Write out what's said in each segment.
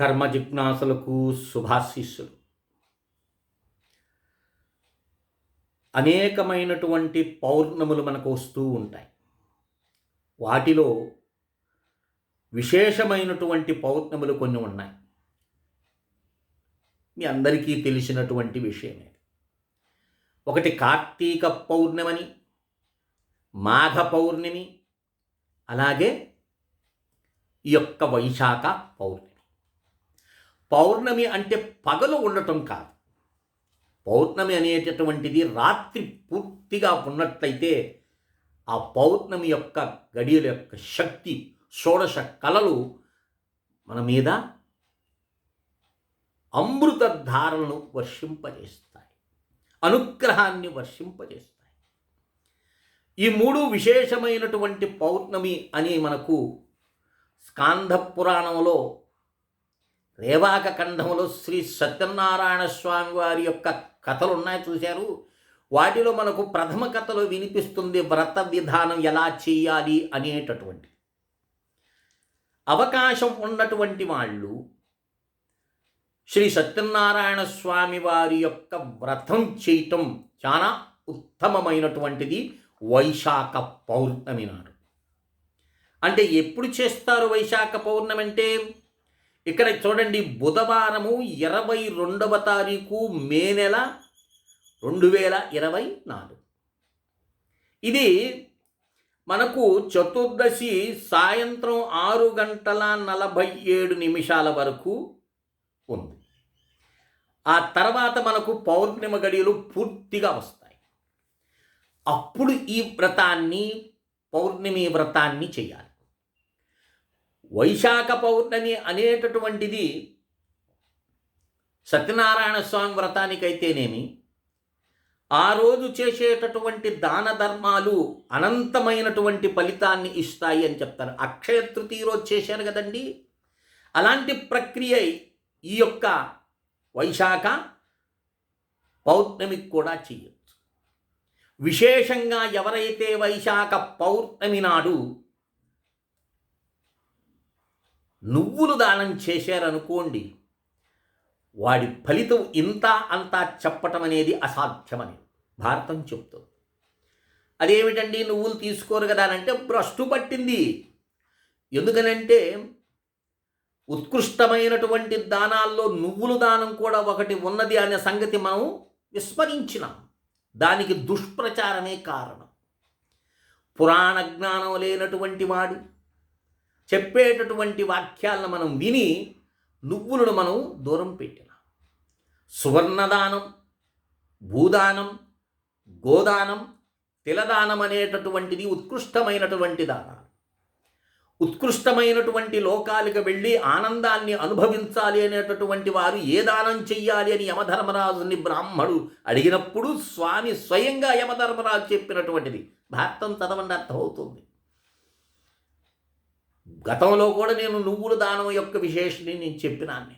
ధర్మ జిజ్ఞాసులకు శుభాశీస్సులు. అనేకమైనటువంటి పౌర్ణములు మనకు వస్తూ ఉంటాయి. వాటిలో విశేషమైనటువంటి పౌర్ణములు కొన్ని ఉన్నాయి. మీ అందరికీ తెలిసినటువంటి విషయమే. ఒకటి కార్తీక పౌర్ణమని మాఘ పౌర్ణమి అలాగే ఈ యొక్క వైశాఖ పౌర్ణమి. పౌర్ణమి అంటే పగలు ఉండటం కాదు. పౌర్ణమి అనేటటువంటిది రాత్రి పూర్తిగా ఉన్నట్లయితే ఆ పౌర్ణమి యొక్క గడియల యొక్క శక్తి షోడశ కళలు మన మీద అమృత ధారలను వర్షింపజేస్తాయి. అనుగ్రహాన్ని వర్షింపజేస్తాయి. ఈ మూడు విశేషమైనటువంటి పౌర్ణమి అని మనకు స్కాంధ పురాణంలో రేవాక ఖండంలో శ్రీ సత్యనారాయణ స్వామి వారి యొక్క కథలు ఉన్నాయి చూశారు. వాటిలో మనకు ప్రథమ కథలో వినిపిస్తుంది వ్రత విధానం ఎలా చేయాలి అనేటటువంటి. అవకాశం ఉన్నటువంటి వాళ్ళు శ్రీ సత్యనారాయణ స్వామి వారి యొక్క వ్రతం చేయటం చాలా ఉత్తమమైనటువంటిది వైశాఖ పౌర్ణమి నాడు. అంటే ఎప్పుడు చేస్తారు వైశాఖ పౌర్ణమి అంటే? ఇక్కడ చూడండి బుధవారము ఇరవై రెండవ తారీఖు మే నెల రెండు వేల ఇరవై నాలుగు. ఇది మనకు చతుర్దశి సాయంత్రం ఆరు గంటల నలభై ఏడు నిమిషాల వరకు ఉంది. ఆ తర్వాత మనకు పౌర్ణిమ గడియలు పూర్తిగా వస్తాయి. అప్పుడు ఈ వ్రతాన్ని పౌర్ణమి వ్రతాన్ని చేయాలి. వైశాఖ పౌర్ణమి అనేటటువంటిది సత్యనారాయణ స్వామి వ్రతానికైతేనేమి? ఆ రోజు చేసేటటువంటి దాన ధర్మాలు అనంతమైనటువంటి ఫలితాన్ని ఇస్తాయి అని చెప్తారు. అక్షయ తృతీయ రోజు చేశారు కదండి. అలాంటి ప్రక్రియ ఈ యొక్క వైశాఖ పౌర్ణమికి కూడా చేయొచ్చు. విశేషంగా ఎవరైతే వైశాఖ పౌర్ణమి నాడు నువ్వులు దానం చేశారనుకోండి వాడి ఫలితం ఇంత అంతా చెప్పటం అనేది అసాధ్యమని భారతం చెప్తుంది. అదేమిటండి నువ్వులు తీసుకోరు కదా అని అంటే భ్రష్టు పట్టింది. ఎందుకనంటే ఉత్కృష్టమైనటువంటి దానాల్లో నువ్వులు దానం కూడా ఒకటి ఉన్నది అనే సంగతి మనం విస్మరించినాం. దానికి దుష్ప్రచారమే కారణం. పురాణ జ్ఞానం లేనటువంటి వాడు చెప్పేటటువంటి వాక్యాలను మనం విని నువ్వులను మనం దూరం పెట్టిన. సువర్ణదానం భూదానం గోదానం తిలదానం అనేటటువంటిది ఉత్కృష్టమైనటువంటి దానాలు. ఉత్కృష్టమైనటువంటి లోకాలకు వెళ్ళి ఆనందాన్ని అనుభవించాలి అనేటటువంటి వారు ఏ దానం చెయ్యాలి అని యమధర్మరాజుని బ్రాహ్మడు అడిగినప్పుడు స్వామి స్వయంగా యమధర్మరాజు చెప్పినటువంటిది. భారతం చదవండి అర్థమవుతుంది. గతంలో కూడా నేను నువ్వుల దానం యొక్క విశేషని నేను చెప్పినాన్ని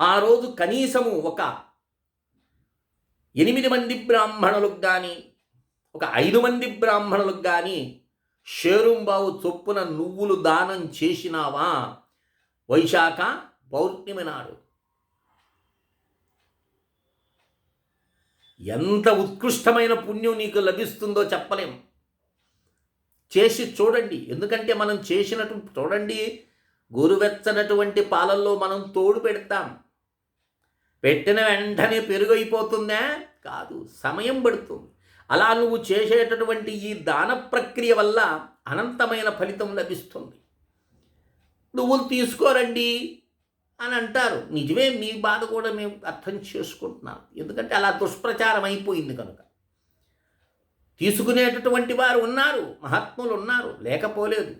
ఆ రోజు కనీసము ఒక ఎనిమిది మంది బ్రాహ్మణులకు కానీ ఒక ఐదు మంది బ్రాహ్మణులకు కానీ షేరుంబావు చొప్పున నువ్వులు దానం చేసినావా? వైశాఖ పౌర్ణమి నాడు. ఎంత ఉత్కృష్టమైన పుణ్యం నీకు లభిస్తుందో చెప్పలేం. చేసి చూడండి. ఎందుకంటే మనం చేసినట్టు చూడండి. గురువెచ్చనటువంటి పాలల్లో మనం తోడు పెడతాం. పెట్టిన వెంటనే పెరుగైపోతుందా? కాదు సమయం పడుతుంది. అలా నువ్వు చేసేటటువంటి ఈ దాన ప్రక్రియ వల్ల అనంతమైన ఫలితం లభిస్తుంది. నువ్వులు తీసుకోరండి అని అంటారు. నిజమే మీ బాధ కూడా మేము అర్థం చేసుకుంటున్నాం. ఎందుకంటే అలా దుష్ప్రచారం అయిపోయింది కనుక. తీసుకునేటటువంటి వారు ఉన్నారు మహాత్ములు ఉన్నారు లేకపోలేదు.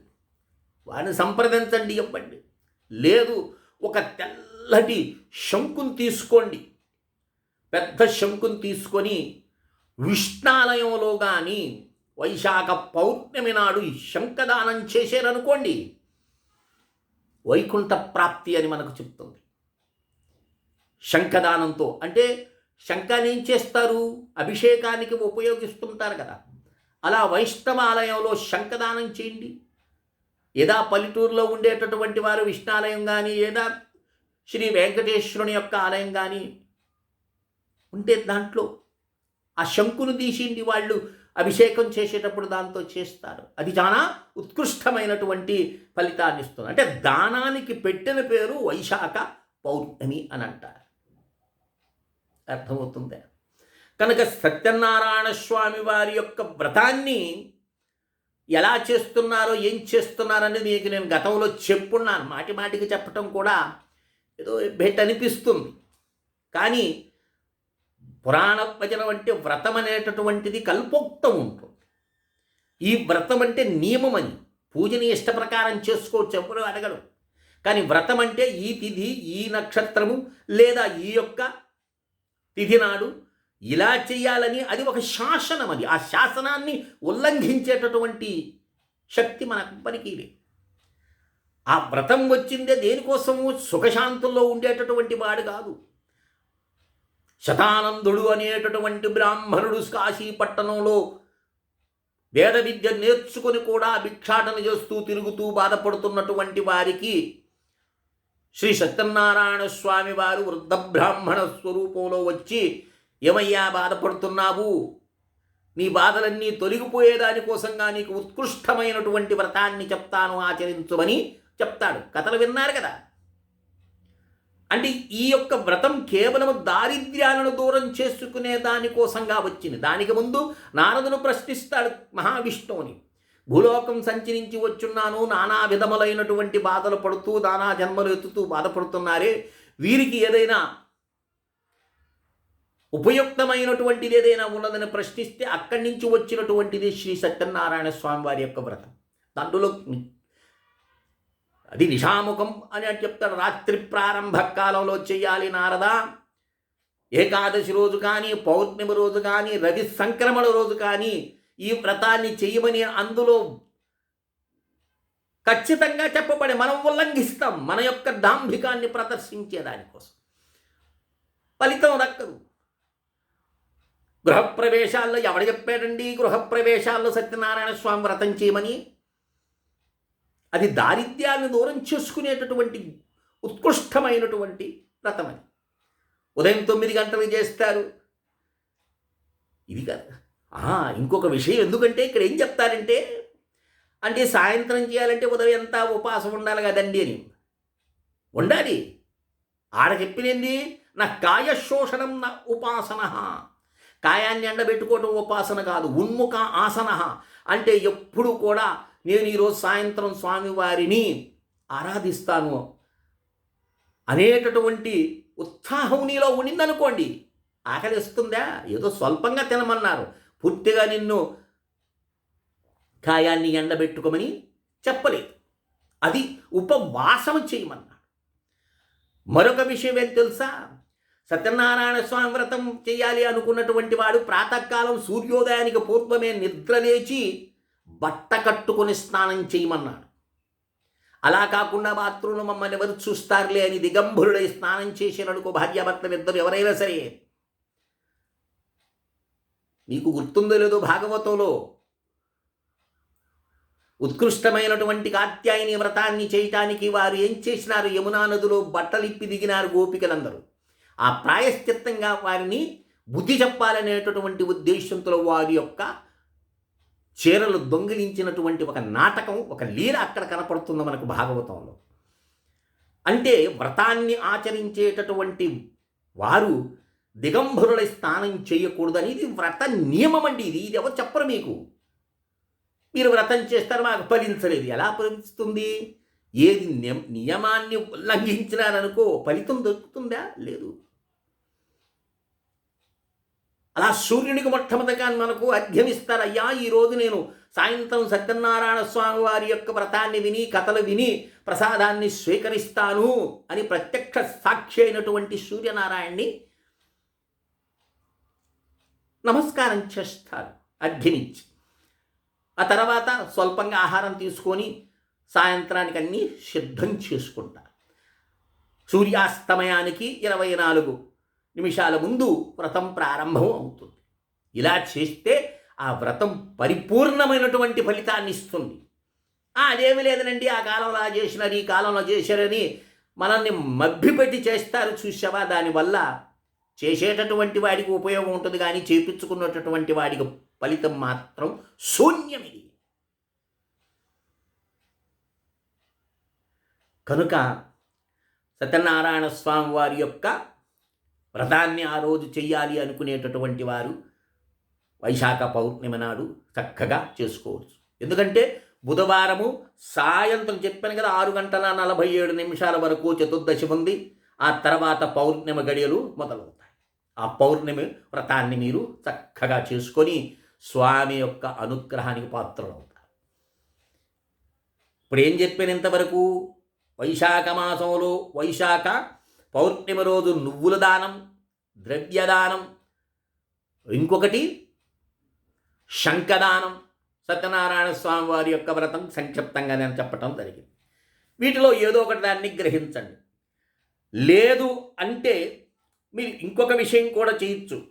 వారిని సంప్రదించండి ఇవ్వండి. లేదు ఒక తెల్లటి శంకుని తీసుకోండి. పెద్ద శంకుని తీసుకొని విష్ణాలయంలో కానీ వైశాఖ పౌర్ణమి నాడు ఈ శంఖదానం చేశారనుకోండి వైకుంఠ ప్రాప్తి అని మనకు చెప్తుంది. శంఖదానంతో అంటే శంఖాన్ని ఏం చేస్తారు? అభిషేకానికి ఉపయోగిస్తుంటారు కదా. అలా వైష్ణవ ఆలయంలో శంఖదానం చేయండి. ఏదా పల్లెటూరులో ఉండేటటువంటి వారు విష్ణాలయం కానీ ఏదా శ్రీ వెంకటేశ్వరుని యొక్క ఆలయం కానీ ఉంటే దాంట్లో ఆ శంకును తీసిండి వాళ్ళు. అభిషేకం చేసేటప్పుడు దాంతో చేస్తారు. అది చాలా ఉత్కృష్టమైనటువంటి ఫలితాన్ని ఇస్తుంది. అంటే దానానికి పెట్టిన పేరు వైశాఖ పౌర్ణమి అని అంటారు. అర్థమవుతుందా. కనుక సత్యనారాయణ స్వామి వారి యొక్క వ్రతాన్ని ఎలా చేస్తున్నారో ఏం చేస్తున్నారనేది మీకు నేను గతంలో చెప్పున్నాను. మాటి మాటికి చెప్పటం కూడా ఏదో బెట్ అనిపిస్తుంది. కానీ పురాణ భజనం అంటే వ్రతం అనేటటువంటిది కల్పోక్తం ఉంటుంది. ఈ వ్రతం అంటే నియమం అని. పూజని ఇష్ట ప్రకారం చేసుకోవచ్చు ఎవరు అడగడం కానీ వ్రతం అంటే ఈ తిథి ఈ నక్షత్రము లేదా ఈ యొక్క తిథి నాడు ఇలా చేయాలని అది ఒక శాసనం అది. ఆ శాసనాన్ని ఉల్లంఘించేటటువంటి శక్తి మన పనికి లేదు. ఆ వ్రతం వచ్చిందే దేనికోసము? సుఖశాంతుల్లో ఉండేటటువంటి వాడు కాదు. శతానందుడు అనేటటువంటి బ్రాహ్మణుడు కాశీ పట్టణంలో వేద విద్య నేర్చుకుని కూడా భిక్షాటన చేస్తూ తిరుగుతూ బాధపడుతున్నటువంటి వారికి శ్రీ సత్యనారాయణ స్వామి వారు వృద్ధ బ్రాహ్మణ స్వరూపంలో వచ్చి ఏమయ్యా బాధపడుతున్నావు? నీ బాధలన్నీ తొలగిపోయేదానికోసంగా నీకు ఉత్కృష్టమైనటువంటి వ్రతాన్ని చెప్తాను ఆచరించమని చెప్తాడు. కథలు విన్నారు కదా. అంటే ఈ యొక్క వ్రతం కేవలం దారిద్ర్యాలను దూరం చేసుకునే దానికోసంగా వచ్చింది. దానికి ముందు నారదును ప్రశ్నిస్తాడు మహావిష్ణువుని. భూలోకం సంచరించి వచ్చున్నాను. నానా విధములైనటువంటి బాధలు పడుతూ నానా జన్మలు ఎత్తుతూ బాధపడుతున్నారే. వీరికి ఏదైనా ఉపయుక్తమైనటువంటిది ఏదైనా ఉన్నదని ప్రశ్నిస్తే అక్కడి నుంచి వచ్చినటువంటిది శ్రీ సత్యనారాయణ స్వామి వారి యొక్క వ్రతం. దండులో అది నిషాముఖం అని అని చెప్తాడు. రాత్రి ప్రారంభ కాలంలో చేయాలి నారద. ఏకాదశి రోజు కానీ పౌర్ణమి రోజు కానీ రవి సంక్రమణ రోజు కానీ ఈ వ్రతాన్ని చేయమని అందులో ఖచ్చితంగా చెప్పబడి మనం ఉల్లంఘిస్తాం. మన యొక్క దాంభికాన్ని ప్రదర్శించే దానికోసం ఫలితం దక్కదు. గృహప్రవేశాల్లో ఎవడు చెప్పాడండి? గృహప్రవేశాల్లో సత్యనారాయణ స్వామి వ్రతం చేయమని? అది దారిద్ర్యాన్ని దూరం చేసుకునేటటువంటి ఉత్కృష్టమైనటువంటి వ్రతం అది. ఉదయం తొమ్మిది గంటలు చేస్తారు. ఇది కాదు. ఇంకొక విషయం ఎందుకంటే ఇక్కడ ఏం చెప్తారంటే అంటే సాయంత్రం చేయాలంటే ఉదయం ఎంత ఉపవాసం ఉండాలి కదండి అని. ఉండాలి. ఆడ చెప్పినది? నా కాయ శోషణం నా ఉపాసన. కాయాన్ని ఎండబెట్టుకోవటం ఉపాసన కాదు ఉన్ముఖ ఆసన. అంటే ఎప్పుడు కూడా నేను ఈరోజు సాయంత్రం స్వామివారిని ఆరాధిస్తాను అనేటటువంటి ఉత్సాహం నీలో ఉండిందనుకోండి ఆకలిస్తుందా? ఏదో స్వల్పంగా తినమన్నారు. పూర్తిగా నిన్ను కాయాన్ని ఎండబెట్టుకోమని చెప్పలేదు. అది ఉపవాసం చేయమన్నాడు. మరొక విషయం ఏం తెలుసా? సత్యనారాయణ స్వామి వ్రతం చేయాలి అనుకున్నటువంటి వాడు ప్రాతకాలం సూర్యోదయానికి పూర్వమే నిద్రలేచి బట్ట కట్టుకొని స్నానం చేయమన్నాడు. అలా కాకుండా బాత్రూంలో మమ్మల్ని ఎవరు చూస్తారులే అని దిగంబరుడై స్నానం చేసినడుకో భార్యాభర్తలు ఇద్దరు ఎవరైనా సరే మీకు గుర్తుందో లేదో భాగవతంలో ఉత్కృష్టమైనటువంటి కాత్యాయని వ్రతాన్ని చేయటానికి వారు ఏం చేసినారు? యమునా నదిలో బట్టలిప్పి దిగినారు గోపికలందరూ. ఆ ప్రాయశ్చిత్తంగా వారిని బుద్ధి చెప్పాలనేటటువంటి ఉద్దేశంతో వారి యొక్క చీరలు దొంగిలించినటువంటి ఒక నాటకం ఒక లీల అక్కడ కనపడుతుంది మనకు భాగవతంలో. అంటే వ్రతాన్ని ఆచరించేటటువంటి వారు దిగంబరులై స్నానం చేయకూడదని ఇది వ్రత నియమం అండి ఇది ఇది ఎవరు చెప్పరు మీకు? మీరు వ్రతం చేస్తారు మాకు ఫలించలేదు. ఎలా ఫలిస్తుంది? ఏది నియమాన్ని ఉల్లంఘించినారనుకో ఫలితం దొరుకుతుందా? లేదు. అలా సూర్యునికి మొట్టమొదటిగా మనకు అధ్యమిస్తారయ్యా ఈరోజు నేను సాయంత్రం సత్యనారాయణ స్వామి వారి యొక్క వ్రతాన్ని విని కథలు విని ప్రసాదాన్ని స్వీకరిస్తాను అని ప్రత్యక్ష సాక్షి అయినటువంటి సూర్యనారాయణ్ణి నమస్కారం చేస్తారు అర్ఘ్యనిచ్చి ఆ తర్వాత స్వల్పంగా ఆహారం తీసుకొని సాయంత్రానికి అన్నీ సిద్ధం చేసుకుంటారు. సూర్యాస్తమయానికి ఇరవై నాలుగు నిమిషాల ముందు వ్రతం ప్రారంభం అవుతుంది. ఇలా చేస్తే ఆ వ్రతం పరిపూర్ణమైనటువంటి ఫలితాన్ని ఇస్తుంది. అదేమి లేదనండి ఆ కాలంలో చేసినారు ఈ కాలంలో చేశారని మనల్ని మభ్యపెట్టి చేస్తారు చూసావా? దానివల్ల చేసేటటువంటి వాడికి ఉపయోగం ఉంటుంది కానీ చేపించుకున్నటువంటి వాడికి ఫలితం మాత్రం శూన్యం ఇది కనుక సత్యనారాయణ స్వామి వారి యొక్క వ్రతాన్ని ఆ రోజు చెయ్యాలి అనుకునేటటువంటి వారు వైశాఖ పౌర్ణమి నాడు చక్కగా చేసుకోవచ్చు. ఎందుకంటే బుధవారము సాయంత్రం చెప్పాను కదా ఆరు గంటల నలభై ఏడు నిమిషాల వరకు చతుర్దశి ఉంది. ఆ తర్వాత పౌర్ణమి గడియలు మొదలవుతాయి. ఆ పౌర్ణమి వ్రతాన్ని మీరు చక్కగా చేసుకొని స్వామి యొక్క అనుగ్రహానికి పాత్రలవుతారు. ఇప్పుడు ఏం చెప్పాను ఇంతవరకు వైశాఖ మాసంలో వైశాఖ పౌర్ణమి రోజు నువ్వుల దానం ద్రవ్యదానం ఇంకొకటి శంఖదానం. సత్యనారాయణ స్వామి వారి యొక్క వ్రతం సంక్షిప్తంగా నేను చెప్పటం జరిగింది. వీటిలో ఏదో ఒకటి దాన్ని గ్రహించండి. లేదు అంటే మీరు ఇంకొక విషయం కూడా చేయొచ్చు.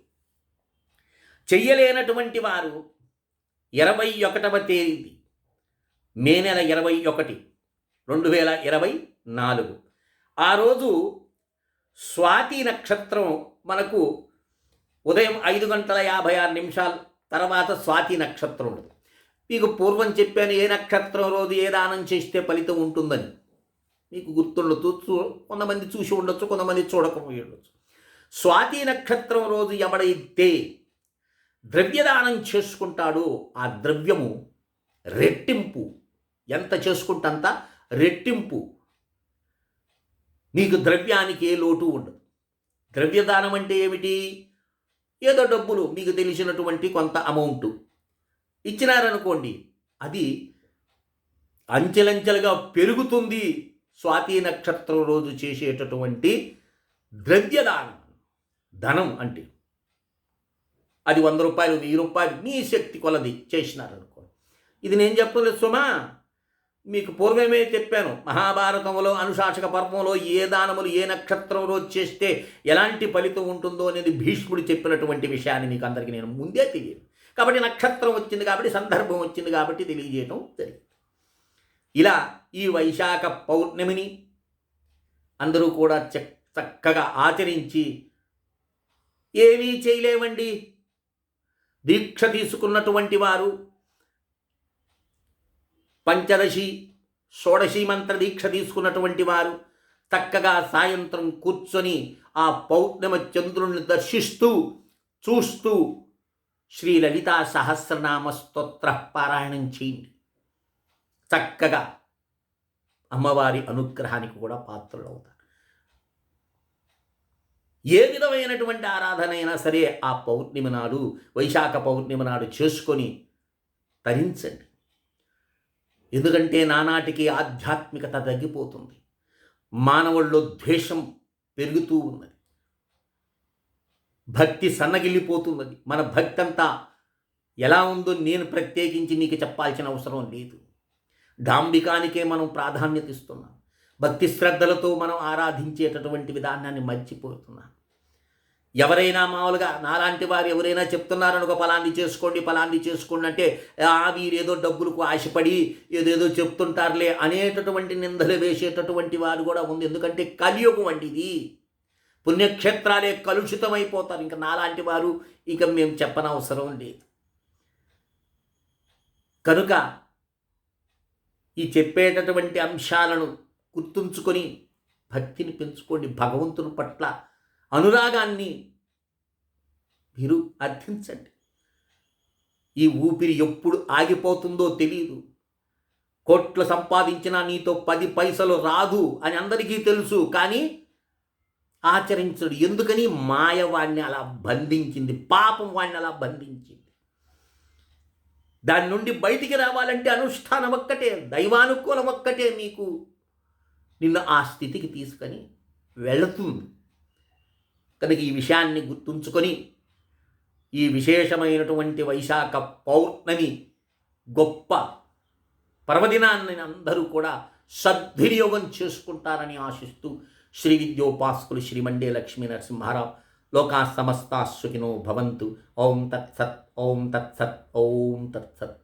చెయ్యలేనటువంటి వారు ఇరవై ఒకటవ తేదీ మే నెల ఇరవై ఒకటి రెండు వేల ఇరవై నాలుగు. ఆ రోజు స్వాతి నక్షత్రం మనకు ఉదయం ఐదు గంటల యాభై ఆరు నిమిషాలు తర్వాత స్వాతి నక్షత్రం ఉంటుంది మీకు పూర్వం చెప్పాను ఏ నక్షత్రం రోజు ఏ దానం చేస్తే ఫలితం ఉంటుందని. మీకు గుర్తుండొచ్చు చూ- కొంతమంది చూసి ఉండొచ్చు కొంతమంది చూడకపోయి ఉండొచ్చు. స్వాతి నక్షత్రం రోజు ఎవడైతే ద్రవ్యదానం చేసుకుంటాడో ఆ ద్రవ్యము రెట్టింపు. ఎంత చేసుకుంటంత? రెట్టింపు. నీకు ద్రవ్యానికి ఏ లోటు ఉండదు. ద్రవ్యదానం అంటే ఏమిటి? ఏదో డబ్బులు మీకు తెలిసినటువంటి కొంత అమౌంట్. ఇచ్చినారనుకోండి అది అంచెలంచెలుగా పెరుగుతుంది. స్వాతి నక్షత్రం రోజు చేసేటటువంటి ద్రవ్యదానం. ధనం అంటే అది వంద రూపాయలు వెయ్యి రూపాయలు మీ శక్తి కొలది చేసినారనుకో ఇది నేను చెప్పలేదు సుమా. మీకు పూర్వమే చెప్పాను. మహాభారతంలో అనుశాసక పర్వంలో ఏ దానములు ఏ నక్షత్రంలో చేస్తే ఎలాంటి ఫలితం ఉంటుందో అనేది భీష్ముడు చెప్పినటువంటి విషయాన్ని మీకు అందరికీ నేను ముందే తెలియదు. కాబట్టి నక్షత్రం వచ్చింది కాబట్టి సందర్భం వచ్చింది కాబట్టి తెలియజేయటం జరిగింది. ఇలా ఈ వైశాఖ పౌర్ణమిని అందరూ కూడా చక్కగా ఆచరించి ఏమీ చేయలేమండి. దీక్ష తీసుకున్నటువంటి వారు పంచదశి షోడశి మంత్ర దీక్ష తీసుకున్నటువంటి వారు చక్కగా సాయంత్రం కూర్చొని ఆ పౌర్ణమ చంద్రుణ్ణి దర్శిస్తూ చూస్తూ శ్రీ లలితా సహస్రనామ స్తోత్ర పారాయణం చేయండి. చక్కగా అమ్మవారి అనుగ్రహానికి కూడా పాత్రలు అవుతారు ఏ విధమైనటువంటి ఆరాధన అయినా సరే ఆ పౌర్ణిమ నాడు వైశాఖ పౌర్ణిమ నాడు చేసుకొని తరించండి. ఎందుకంటే నానాటికి ఆధ్యాత్మికత తగ్గిపోతుంది. మానవుల్లో ద్వేషం పెరుగుతూ ఉన్నది. భక్తి సన్నగిల్లిపోతున్నది. మన భక్తి అంతా ఎలా ఉందో నేను ప్రత్యేకించి మీకు చెప్పాల్సిన అవసరం లేదు. డాంబికానికే మనం ప్రాధాన్యత ఇస్తున్నాం. భక్తి శ్రద్ధలతో మనం ఆరాధించేటటువంటి విధానాన్ని మర్చిపోతున్నాం. ఎవరైనా మామూలుగా నాలాంటి వారు ఎవరైనా చెప్తున్నారనుకో పలాంది చేసుకోండి ఫలాన్ని చేసుకోండి అంటే ఆ వీరేదో డబ్బులకు ఆశపడి ఏదేదో చెప్తుంటారులే అనేటటువంటి నిందలు వేసేటటువంటి వారు కూడా ఉంది. ఎందుకంటే కలియుగం అండి ఇది. పుణ్యక్షేత్రాలే కలుషితమైపోతారు. ఇంకా నాలాంటి వారు ఇక మేము చెప్పనవసరం లేదు. కనుక ఈ చెప్పేటటువంటి అంశాలను గుర్తుంచుకొని భక్తిని పెంచుకోండి. భగవంతుని పట్ల అనురాగాన్ని మీరు అర్థించండి. ఈ ఊపిరి ఎప్పుడు ఆగిపోతుందో తెలియదు కోట్లు సంపాదించినా నీతో పది పైసలు రాదు అని అందరికీ తెలుసు కానీ ఆచరించడు. ఎందుకని? మాయ వాడిని అలా బంధించింది. పాపం వాడిని అలా బంధించింది. దాని నుండి బయటికి రావాలంటే అనుష్ఠానం ఒక్కటే దైవానుకూలం ఒక్కటే మీకు. నిన్ను ఆ స్థితికి తీసుకొని వెళుతుంది. కనుక ఈ విషయాన్ని గుర్తుంచుకొని ఈ విశేషమైనటువంటి వైశాఖ పౌర్ణమి గొప్ప పర్వదినాన్ని అందరూ కూడా సద్వినియోగం చేసుకుంటారని ఆశిస్తూ శ్రీ విద్యోపాసకులు శ్రీమండే లక్ష్మీ నరసింహారావు లోకా సమస్తా సుఖినో భవంతు. ఓం తత్సత్ ఓం తత్సత్ ఓం తత్సత్